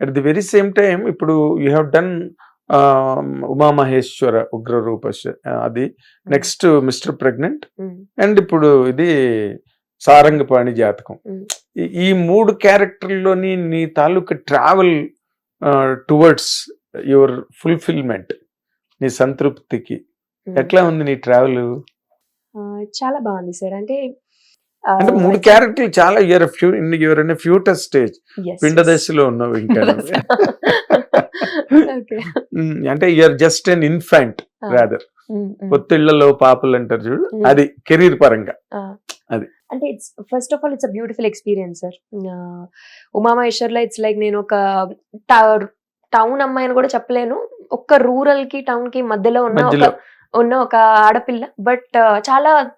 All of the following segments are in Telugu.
At the very same time ఇప్పుడు you have done Umamaheswara Ugra Roopa అది నెక్స్ట్ మిస్టర్ ప్రెగ్నెంట్. అండ్ ఇప్పుడు ఇది సారంగపాణి జాతకం Mm. ఈ- మూడు క్యారెక్టర్లోని నీ తాలూకు ట్రావెల్ టువర్డ్స్ యువర్ ఫుల్ఫిల్మెంట్ నీ సంతృప్తికి Mm. ఎట్లా ఉంది నీ ట్రావెల్ చాలా బాగుంది సార్ అంటే అంటే మూడు క్యారెక్టర్లు చాలా ఇయర్ ఫ్యూ యువర్ అనే ఫ్యూటర్ స్టేజ్. పిండ. దశలో ఉన్నావు ఇంకా. అంటే you are just an infant. Rather. పొత్తిళ్ళలో పాపలు అంటారు చూడు. Mm. అది కెరీర్ పరంగా. అంటే it's first of all it's a beautiful experience sir ఉమామహేశ్వర్లో it's like నేను ఒక టౌన్ అమ్మాయిని కూడా చెప్పలేను. ఒక్క రూరల్కి టౌన్కి మధ్యలో ఉన్న ఉన్న ఒక ఆడపిల్ల. బట్ చాలా ఆ,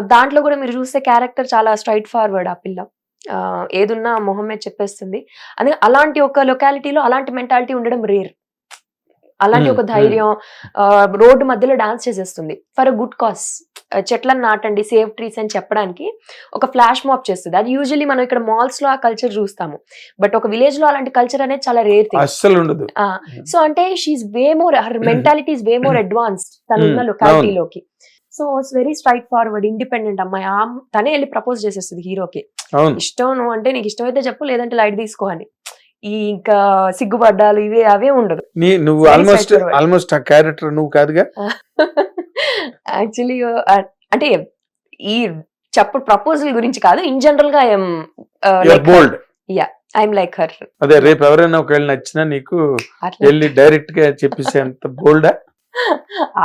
దాంట్లో కూడా మీరు చూస్తే క్యారెక్టర్ చాలా స్ట్రైట్ ఫార్వర్డ్ ఆ పిల్ల. ఆ, ఏదున్నా మొహం మీద చెప్పేస్తుంది. అందుకే అలాంటి ఒక లొకాలిటీలో అలాంటి మెంటాలిటీ ఉండడం రేర్ అలాంటి ఒక ధైర్యం రోడ్డు మధ్యలో డాన్స్ చేసేస్తుంది. ఫర్ అ గుడ్ కాస్ చెట్లను నాటండి సేవ్ ట్రీస్ అని చెప్పడానికి ఒక ఫ్లాష్ మాప్ చేస్తుంది. అది యూజువల్లీ మనం ఇక్కడ మాల్స్లో ఆ కల్చర్ చూస్తాము. బట్ ఒక విలేజ్లో అలాంటి కల్చర్ అనేది చాలా రేర్ థింగ్ అస్సలు ఉండదు. సో అంటే she way more her mentality way more advanced తను ఉన్న లొకాలిటీలోకి so it's very straightforward independent అమ్మాయి తనే వెళ్ళి ప్రపోజ్ చేసేస్తుంది హీరోకి. ఇష్టం నువ్వు అంటే నీకు ఇష్టమైతే చెప్పు లేదంటే లైట్ తీసుకో అని. ఈ ఇంకా సిగ్గుపడ్డాలు ఇవే అవే ఉండదు. నువ్వు ఆల్మోస్ట్. ఆల్మోస్ట్ ఆ క్యారెక్టర్ నువ్వు కాదుగా? యాక్చువల్లీ అంటే ఈ చెప్పు ప్రపోజల్ గురించి కాదు ఇన్ జనరల్గా I'm bold I'm like her అదే రేపు ఎవరైనా ఒకవేళ నచ్చినా నీకు వెళ్ళి డైరెక్ట్గా చెప్పేసేంత బోల్డా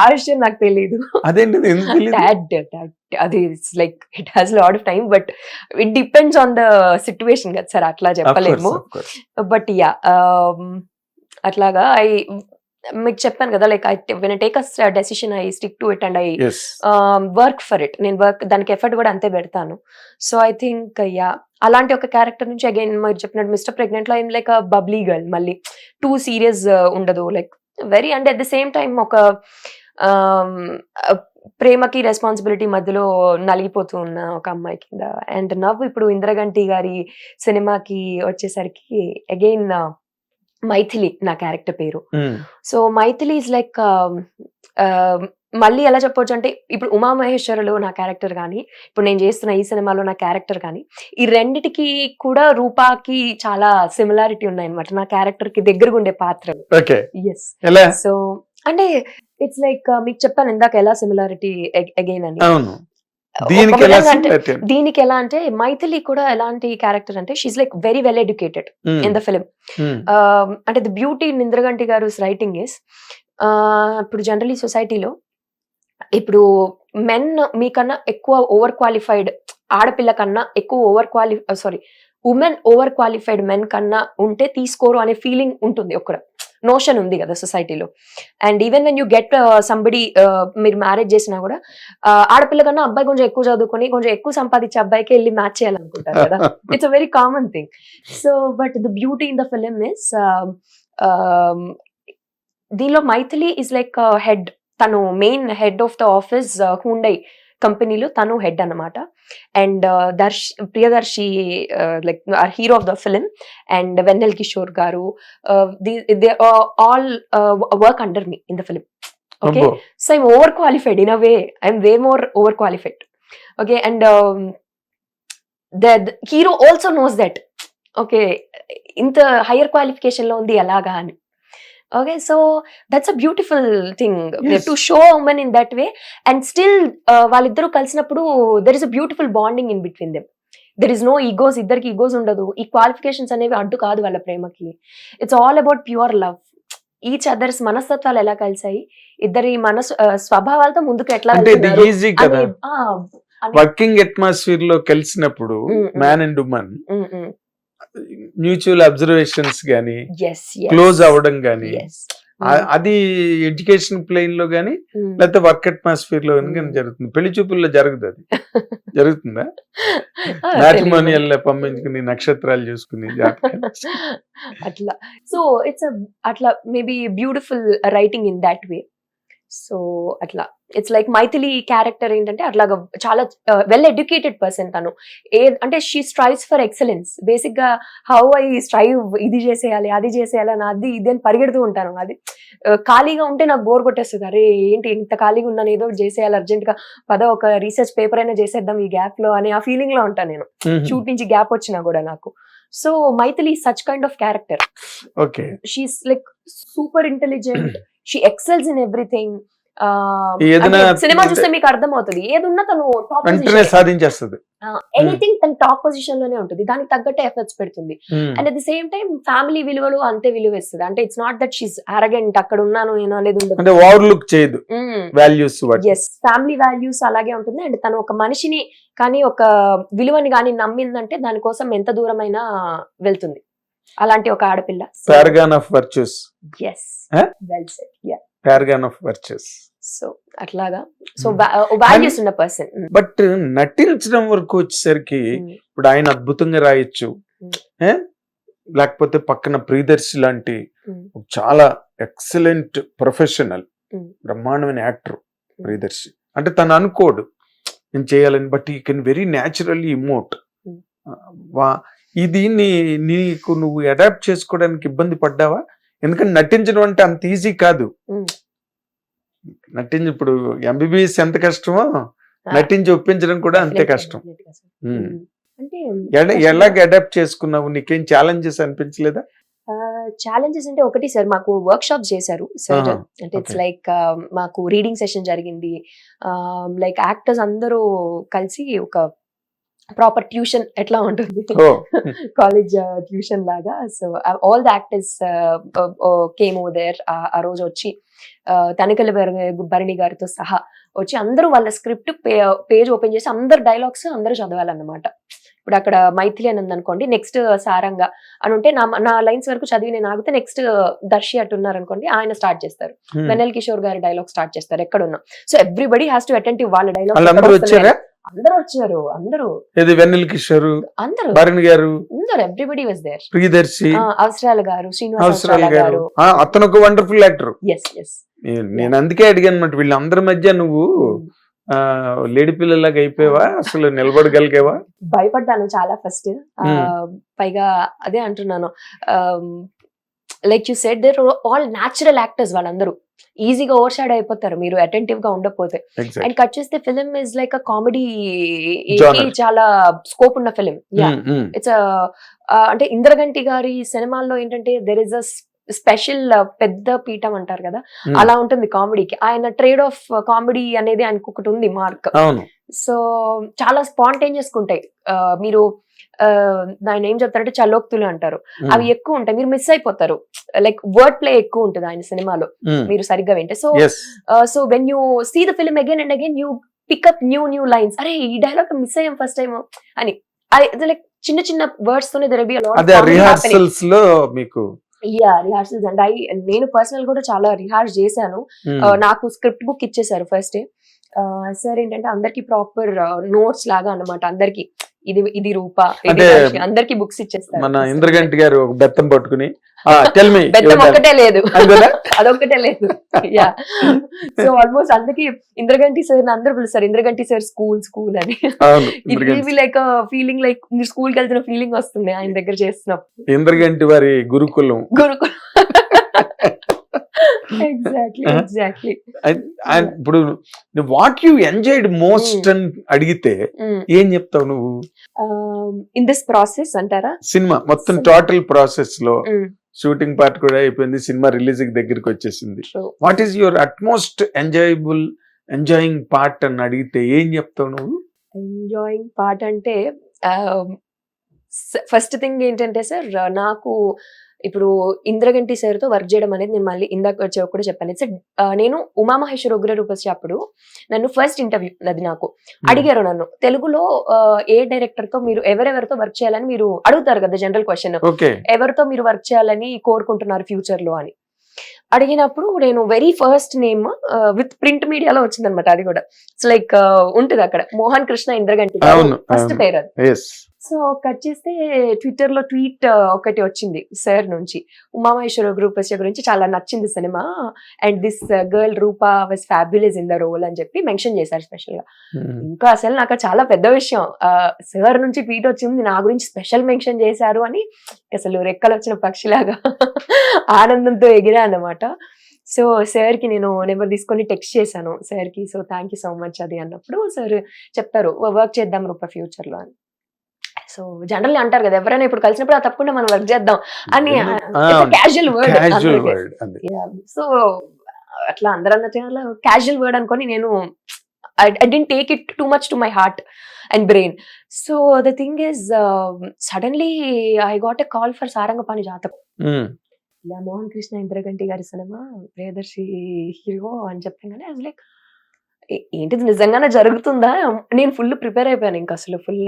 ఆ విషయం నాకు తెలియదు అదేంటి అది it's like it has lot of time but it depends on the situation కదా సార్ అట్లా చెప్పలేము. బట్ యా అట్లాగా ఐ మీకు చెప్పాను కదా like I when take as decision I stick to it and I. Work for it నేను వర్క్ దానికి ఎఫర్ట్ కూడా అంతే పెడతాను. సో ఐ థింక్ యా అలాంటి ఒక క్యారెక్టర్ నుంచి అగైన్ మీరు చెప్పినట్టు మిస్టర్ ప్రెగ్నెంట్లో ఐమ్ లైక్ బబ్లీ గర్ల్ మళ్ళీ టూ సీరియస్ ఉండదు. Like very and at the same time ఒక um, uh, ప్రేమకి రెస్పాన్సిబిలిటీ మధ్యలో నలిగిపోతూ ఉన్న ఒక అమ్మాయి కింద అండ్ నవ్వు ఇప్పుడు ఇంద్రగంటి గారి సినిమాకి వచ్చేసరికి అగైన్ మైథిలి నా క్యారెక్టర్ పేరు. సో మైథిలి ఇస్ లైక్ మళ్ళీ ఎలా చెప్పొచ్చు అంటే ఇప్పుడు ఉమామహేశ్వరలో నా క్యారెక్టర్ కానీ ఇప్పుడు నేను చేస్తున్న ఈ సినిమాలో నా క్యారెక్టర్ కానీ ఈ రెండిటికి కూడా రూపాకి చాలా సిమిలారిటీ ఉన్నాయి అనమాట నా క్యారెక్టర్కి దగ్గరగా ఉండే పాత్రలు. ఎస్ సో అంటే ఇట్స్ లైక్ మీకు చెప్పాను ఇందాక ఎలా సిమిలారిటీ అగైన్ అని. దీనికి ఎలా అంటే మైథిలి కూడా ఎలాంటి క్యారెక్టర్ అంటే she like very well educated. In the film. అంటే the beauty Indraganti garu writing is ఇప్పుడు జనరలీ సొసైటీలో ఇప్పుడు మెన్ మీకన్నా ఎక్కువ ఓవర్ క్వాలిఫైడ్ ఆడపిల్ల కన్నా ఎక్కువ over quali sorry women over qualified men కన్నా ఉంటే తీసుకోరు అనే ఫీలింగ్ ఉంటుంది ఒక నోషన్ ఉంది కదా సొసైటీలో and even when you get somebody మీరు మ్యారేజ్ చేసినా కూడా uh, ఆడపిల్ల కన్నా అబ్బాయి కొంచెం ఎక్కువ చదువుకొని కొంచెం ఎక్కువ సంపాదించే అబ్బాయికి వెళ్ళి మ్యాచ్ చేయాలనుకుంటారు కదా. It's a very common thing so but the beauty in the film is దీనిలో మైథిలి ఇస్ లైక్ హెడ్ తను main head of the office Hyundai కంపెనీలో తను హెడ్ అన్నమాట. And Darsh Priyadarshi like our hero of the film and Vennela Kishore garu they all work under me in the film okay. So I'm over qualified in a way I'm way more over qualified okay and the hero also knows that okay ఇంత హయ్యర్ క్వాలిఫికేషన్లో ఉంది ఎలాగా అని. Okay so that's a beautiful thing Yes. To show women in that way and still వాళ్ళిద్దరూ కలిసినప్పుడు there is a beautiful bonding in between them there is no egos ఇద్దరికి ఈగోస్ ఉండదు. ఈ క్వాలిఫికేషన్స్ అనేవి అడ్డు కాదు వాళ్ళ ప్రేమకి. It's all about pure love each others మనస్తత్వాలు ఎలా కలిసాయి ఇద్దరి మనసు స్వభావాలతో ముందుకు ఎట్లా వర్కింగ్ అట్మాస్ఫియర్లో కలిసినప్పుడు. Man and women um, um. Mutual observations yes. Close అవ్వడం గానీ Yes. ఆ- అది ఎడ్యుకేషన్ ప్లేన్లో గానీ Mm. లేకపోతే వర్క్ అట్మాస్ఫియర్లో కానీ Mm. జరుగుతుంది పెళ్ళి చూపుల్లో జరుగుతుంది అది జరుగుతుందా మ్యాట్రిమోనియల్. పంపించుకుని నక్షత్రాలు చూసుకుని అట్లా సో ఇట్స్ అట్లా maybe beautiful writing in that way so అట్లా ఇట్స్ లైక్ మైథిలి క్యారెక్టర్ ఏంటంటే అట్లాగా చాలా వెల్ ఎడ్యుకేటెడ్ పర్సన్ తను. ఏ అంటే షీ స్ట్రైవ్స్ ఫర్ ఎక్సలెన్స్ బేసిక్గా హౌ ఐ స్ట్రైవ్ ఇది చేసేయాలి అది చేసేయాలి అని అది ఇది అని పరిగెడుతూ ఉంటాను. అది ఆ, ఖాళీగా ఉంటే నాకు బోర్ కొట్టేస్తుంది. అరే ఏంటి ఇంత ఖాళీగా ఉన్నాను ఏదో చేసేయాలి అర్జెంట్గా పద ఒక రీసెర్చ్ పేపర్ అయినా చేసేద్దాం ఈ గ్యాప్లో అని ఆ ఫీలింగ్లో ఉంటాను నేను. షూట్ నుంచి గ్యాప్ వచ్చినా కూడా నాకు. So Maithili such kind of character she's like super intelligent she excels in everything cinema చూస్తే మీకు అర్థమవుతుంది. ఏదున్నా తను టాప్ సాధించేస్తుంది. ఎనీథింగ్ తన టాప్ పొజిషన్లోనే ఉంటుంది. దానికి తగ్గట్టే ఎఫర్ట్స్ పెడుతుంది. And at the same time family విలువలు అంతే విలువ ఇస్తుంది అంటే it's not that she's arrogant అక్కడ ఉన్నాను నేను అనేది ఉండదు. అంటే ఓవర్ లుక్ చేయదు. వాల్యూస్ ఎస్ ఫ్యామిలీ వాల్యూస్ అలాగే ఉంటుంది. అండ్ తను ఒక మనిషిని కానీ ఒక విలువని కానీ నమ్మిందంటే దానికోసం ఎంత దూరమైనా వెళ్తుంది. అలాంటి ఒక ఆడపిల్ల. Paragon of virtues yes? Well said yeah paragon of virtues so అట్లాగా సో Hmm. వాల్యూస్ ఉన్న పర్సన్ బట్ నటించడం వరకు వచ్చేసరికి ఇప్పుడు ఆయన అద్భుతంగా రాయొచ్చు Hmm. లేకపోతే పక్కన ప్రియదర్శి లాంటి Hmm. చాలా ఎక్సలెంట్ ప్రొఫెషనల్ Hmm. బ్రహ్మాండమైన యాక్టర్ ప్రియదర్శి అంటే తను అనుకోడు నేను చేయాలని but he can very naturally emote Hmm. వా ఇది నీ- నీకు నువ్వు అడాప్ట్ చేసుకోవడానికి ఇబ్బంది పడ్డావా ఎందుకంటే నటించడం అంటే అంత ఈజీ కాదు Hmm. నటించి ఇప్పుడు ఎంబీబీఎస్ ఎంత కష్టమో నటించి ఒప్పించడం కూడా అంతే కష్టం. అంటే ఎలా ఎలాగ అడాప్ట్ చేసుకున్నావు? నీకేం ఛాలెంజెస్ అనిపించలేదా? ఛాలెంజెస్ అంటే ఒకటి సార్ మాకు వర్క్ షాప్స్ చేశారు సార్. అంటే ఇట్స్. లైక్ మాకు రీడింగ్ సెషన్ జరిగింది. లైక్ యాక్టర్స్ అందరూ కలిసి ఒక ప్రాపర్ ట్యూషన్ ఎట్లా ఉంటుంది? కాలేజ్ ట్యూషన్ లాగా. So all the actors came oh there ఆ రోజు వచ్చి తనికల భరణి గారితో సహా వచ్చి అందరూ వాళ్ళ స్క్రిప్ట్ పేజ్ ఓపెన్ చేసి అందరు డైలాగ్స్ అందరూ చదవాలన్నమాట. ఇప్పుడు అక్కడ మైథిలి అని ఉందనుకోండి నెక్స్ట్ సారంగా అని ఉంటే నా నా లైన్స్ వరకు చదివి నేను ఆగితే నెక్స్ట్ దర్శి అటు ఉన్నారనుకోండి ఆయన స్టార్ట్ చేస్తారు. Hmm. వెనల్ కిషోర్ గారి డైలాగ్ స్టార్ట్ చేస్తారు ఎక్కడున్నా. So everybody has to attentive వాళ్ళ డైలాగ్ వచ్చారా? అందరూ వచ్చారు అందరూ. ఇది వెన్నెల కిషోర్ అందరూ. భరణ్ గారు అందరూ ఎవ్రీబడి వాజ్ దేర్ ప్రియదర్శి అవసరాల గారు శ్రీనివాస్ అవసరాలు అవసరాల గారు. అతను ఒక వండర్ఫుల్ యాక్టర్ ఎస్ ఎస్ నేను అందుకే అడిగాను అనమాట వీళ్ళందరి మధ్య నువ్వు ఆ, లేడి పిల్లలాగా అయిపోయావా? అసలు నిలబడగలిగేవా? భయపడ్డాను చాలా ఫస్ట్ పైగా అదే అంటున్నాను. Like you set there all natural actors వాళ్ళందరూ. ఈజీగా ఓవర్ షాడ్ అయిపోతారు మీరు అటెంటివ్గా ఉండకపోతే. అండ్ కట్ చేస్తే film is like a comedy. చాలా స్కోప్ ఉన్న ఫిలిం ఇట్స్ అంటే ఇంద్రగంటి గారి సినిమాల్లో ఏంటంటే దెర్ ఇస్ అ స్పెషల్ పెద్ద పీఠం అంటారు కదా. Hmm. అలా ఉంటుంది కామెడీకి. ఆయన ట్రేడ్ ఆఫ్ కామెడీ అనేది ఆయనకు ఒకటి ఉంది మార్క్ సో చాలా స్పాంటేనియస్ ఉంటాయి. మీరు ఆయన ఏం చెప్తారంటే చలోక్తులు అంటారు. అవి ఎక్కువ ఉంటాయి. మీరు మిస్ అయిపోతారు. లైక్ వర్డ్ ప్లే ఎక్కువ ఉంటుంది ఆయన సినిమాలో. మీరు సరిగ్గా వింటే. So so when you see the film again and again you pick up new new lines అరే ఈ డైలాగ్ మిస్ అయ్యాం ఫస్ట్ టైం అని. లైక్ చిన్న చిన్న వర్డ్స్ తోనే దర్ బి అదే రిహార్సల్స్లో మీకు యా రిహార్సల్స్ అండ్ ఐ నేను పర్సనల్ కూడా చాలా రిహార్స్ చేశాను. నాకు స్క్రిప్ట్ బుక్ ఇచ్చేసారు ఫస్ట్ డే సార్ ఏంటంటే అందరికి ప్రాపర్ నోట్స్ లాగా అన్నమాట అందరికి. ఇది ఇది రూప ఇది అందరికి బుక్స్ ఇచ్చేస్తారు. మన ఇంద్రగంటి గారు ఒక బెత్తం పట్టుకుని బెత్తం ఒక్కటే లేదు. అదొక్కటే లేదు. యా సో ఆల్మోస్ట్ అందరికి ఇంద్రగంటి సార్ అందరూ పిలుస్తారు. ఇంద్రగంటి సార్ స్కూల్ స్కూల్ అని. విల్ లైక్ ఫీలింగ్ లైక్ మీరు స్కూల్కి వెళ్తున్న ఫీలింగ్ వస్తుంది ఆయన దగ్గర చేస్తున్నప్పుడు. ఇంద్రగంటి వారి గురుకులం. గురుకుల. Exactly Uh-huh. ఎగ్జాక్ట్లీ ఇప్పుడు వాట్ యు ఎంజాయ్డ్ మోస్ట్ అని అడిగితే ఏం చెప్తావు నువ్వు? ఇన్ దిస్ ప్రాసెస్ అంటారా? సినిమా మొత్తం. టోటల్ ప్రాసెస్లో. షూటింగ్ పార్ట్ కూడా అయిపోయింది సినిమా రిలీజ్ దగ్గరికి వచ్చేసింది. What is your utmost enjoyable enjoying part అని అడిగితే ఏం చెప్తావు నువ్వు? ఎంజాయింగ్ పార్ట్ అంటే ఫస్ట్ థింగ్ ఏంటంటే సార్ నాకు ఇప్పుడు ఇంద్రగంటి సార్తో వర్క్ చేయడం అనేది నేను మళ్ళీ ఇందాక వచ్చే కూడా చెప్పాను. సార్ నేను ఉమామహేశ్వర ఉగ్ర రూపస్ అప్పుడు నన్ను ఫస్ట్ ఇంటర్వ్యూ అది నాకు. అడిగారు నన్ను. తెలుగులో ఏ డైరెక్టర్తో మీరు ఎవరెవరితో వర్క్ చేయాలని మీరు అడుగుతారు కదా జనరల్ క్వశ్చన్ ఎవరితో మీరు వర్క్ చేయాలని కోరుకుంటున్నారు ఫ్యూచర్లో అని. అడిగినప్పుడు నేను very first name with print మీడియాలో వచ్చిందనమాట అది కూడా. ఇట్స్ లైక్ ఉంటుంది అక్కడ. మోహన్ కృష్ణ ఇంద్రగంటి. ఫస్ట్ పేరు అది. సో కట్ చేస్తే ట్విట్టర్లో ట్వీట్ ఒకటి వచ్చింది సార్ నుంచి. ఉమామహేశ్వర గ్రూప్ గురించి చాలా నచ్చింది cinema. And this girl Rupa was fabulous in the role అని చెప్పి మెన్షన్ చేశారు స్పెషల్గా. ఇంకా అసలు నాకు చాలా పెద్ద విషయం. సార్ నుంచి ట్వీట్ వచ్చింది నా గురించి స్పెషల్ మెన్షన్ చేశారు అని అసలు రెక్కలు వచ్చిన పక్షిలాగా ఆనందంతో ఎగిరా అన్నమాట. సో సార్కి నేను నెంబర్ తీసుకొని టెక్స్ట్ చేశాను సార్కి so thank you so much అది అన్నప్పుడు సార్ చెప్తారు వర్క్ చేద్దాం రూప ఫ్యూచర్లో అని. సో జనరల్ అంటారు కదా ఎవరైనా ఇప్పుడు కలిసినప్పుడు "ఆ, తప్పకుండా మనం వర్క్ చేద్దాం అని క్యాజువల్ వర్డ్ సో అట్లా అందరూ అన్నట్టు క్యాజువల్ వర్డ్ అనుకొని నేను I didn't take it too much to my heart and brain so the thing is suddenly I got a call for Sarangapani Jathakam. ఇలా మోహన్ కృష్ణ ఇంద్రగంటి గారి సినిమా ప్రియదర్శి హీరో అని చెప్పగానే అది లైక్ ఏంటిది? నిజంగానే జరుగుతుందా? నేను ఫుల్ ప్రిపేర్ అయిపోయాను ఇంకా అసలు. ఫుల్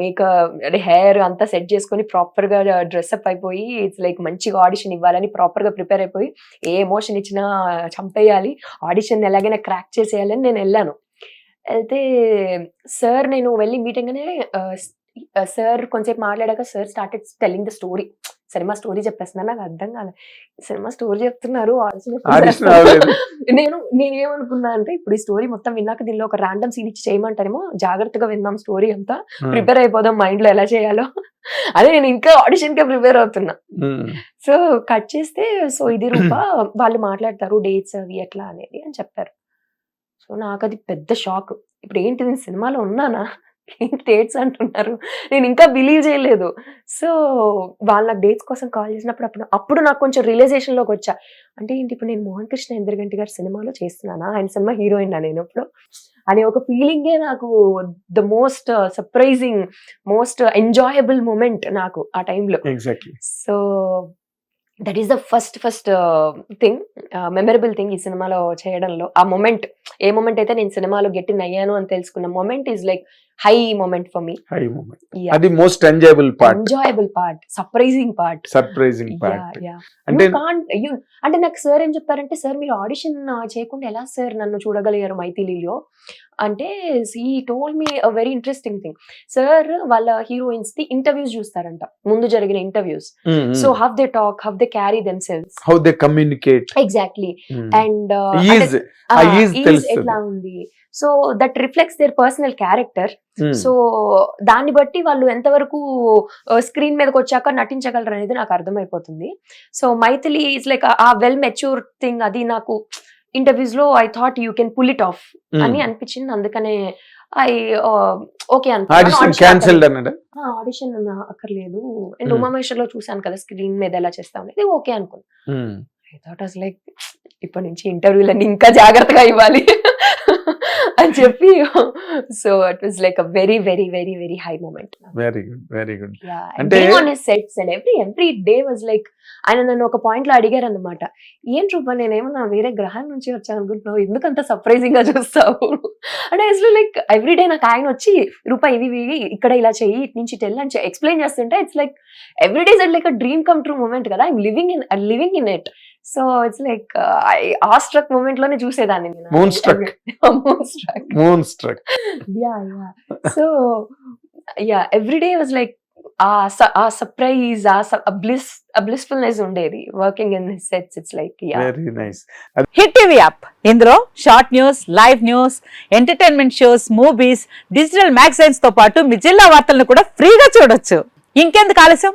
మేకప్ అంటే హెయిర్ అంతా సెట్ చేసుకొని ప్రాపర్గా డ్రెస్అప్ అయిపోయి ఇట్స్ లైక్ మంచిగా ఆడిషన్ ఇవ్వాలని ప్రాపర్గా ప్రిపేర్ అయిపోయి ఏ ఎమోషన్ ఇచ్చినా చంపేయాలి. ఆడిషన్ ఎలాగైనా క్రాక్ చేసేయాలని నేను వెళ్ళాను. వెళ్తే సార్ నేను వెళ్ళి మీటింగ్ అనే సార్ కొంచెంసేపు మాట్లాడాక sir started telling the story cinema story చెప్పేస్తున్నారు నాకు అర్థం కాలే. సినిమా స్టోరీ చెప్తున్నారు. నేను నేనేమనుకున్నా అంటే ఇప్పుడు ఈ స్టోరీ మొత్తం విన్నాక దీనిలో ఒక ర్యాండమ్ సీన్ ఇచ్చి చేయమంటారేమో జాగ్రత్తగా విందాం స్టోరీ అంతా. ప్రిపేర్ అయిపోదాం మైండ్లో ఎలా చేయాలో. అదే నేను ఇంకా ఆడిషన్ కే ప్రిపేర్ అవుతున్నా. సో కట్ చేస్తే సో ఇది రూప వాళ్ళు మాట్లాడతారు డేట్స్ అవి ఎట్లా అనేది అని చెప్పారు. సో నాకు అది పెద్ద షాక్. ఇప్పుడు ఏంటి నేను సినిమాలో ఉన్నానా? డేట్స్ అంటున్నారు. నేను ఇంకా బిలీవ్ చేయలేదు. సో వాళ్ళు డేట్స్ కోసం కాల్ చేసినప్పుడు అప్పుడు అప్పుడు నాకు కొంచెం రియలైజేషన్లోకి వచ్చా. అంటే ఏంటి ఇప్పుడు నేను మోహన్ కృష్ణ ఇంద్రగంటి గారి సినిమాలో చేస్తున్నానా? ఆయన సినిమా హీరోయిన్ నేను ఇప్పుడు. అనే ఒక ఫీలింగే నాకు the most surprising most enjoyable moment నాకు ఆ టైంలో so that is the first first thing memorable thing ఈ సినిమాలో చేయడంలో. ఆ మొమెంట్ ఏ మొమెంట్ అయితే నేను సినిమాలో గెట్టిన్ అయ్యాను అని తెలుసుకున్న moment is like high moment for me. High moment. అది most enjoyable part. Enjoyable part. Surprising part. Surprising part. అంటే అంటే అంటే నాకు సార్ ఏం చెప్పారంటే సార్ మీరు ఆడిషన్ చేయకుండా ఎలా సార్ నన్ను చూడగలిగారు మైథిలీలో? అంటే ఈ told me a very interesting thing. Sir వాళ్ళ హీరోయిన్స్ ది ఇంటర్వ్యూస్ చూస్తారంట. ముందు జరిగిన interviews. So how they talk how they carry themselves how they communicate exactly and. ఎట్లా ఉంది? So that reflects their personal character so దాన్ని బట్టి వాళ్ళు ఎంతవరకు స్క్రీన్ మీదకి వచ్చాక నటించగలరు అనేది నాకు అర్థమైపోతుంది. So Maithili is like a well mature thing అది నాకు ఇంటర్వ్యూస్లో I thought you can pull it off అని అనిపించింది. అందుకనే ఐ ఓకే ఆడిషన్ అక్కర్లేదు. అండ్. ఉమామేశ్వర్లో చూసాను కదా స్క్రీన్ మీద ఎలా చేస్తాం అనేది ఓకే అనుకున్నా. ఐ థాట్ అస్ లైక్ ఇప్పటి నుంచి ఇంటర్వ్యూలన్నీ ఇంకా జాగ్రత్తగా ఇవ్వాలి. చెప్పి so it was like a very very very very high moment very good very good అంటే- on sets and every every day was like ఆయన నన్ను ఒక పాయింట్లో అడిగారు అనమాట ఏం రూపా నేనేమన్నా వేరే గ్రహం నుంచి వచ్చాను అనుకుంటున్నావు. ఎందుకు అంత సర్ప్రైజింగ్గా చూస్తావు? అంటే అసలు లైక్ ఎవ్రీ డే నాకు ఆయన వచ్చి రూపా ఇవి ఇవి ఇక్కడ ఇలా చెయ్యి ఇటు నుంచి టెల్ అని ఎక్స్ప్లెయిన్ చేస్తుంటే it's like every days at like dream come true moment కదా. I'm living in living in it so it's like a struck మూమెంట్లోనే చూసేదాన్ని నేను. Moonstruck. Moonstruck moonstruck yeah yeah so yeah every day was like a surprise a bliss a blissfulness ఉండేది. Working in sets it's like yeah very nice hit TV app ఇందులో short news live news entertainment shows movies digital మ్యాగజైన్స్తో పాటు మీ జిల్లా వార్తలను కూడా ఫ్రీగా చూడొచ్చు. ఇంకెందుకు ఆలస్యం?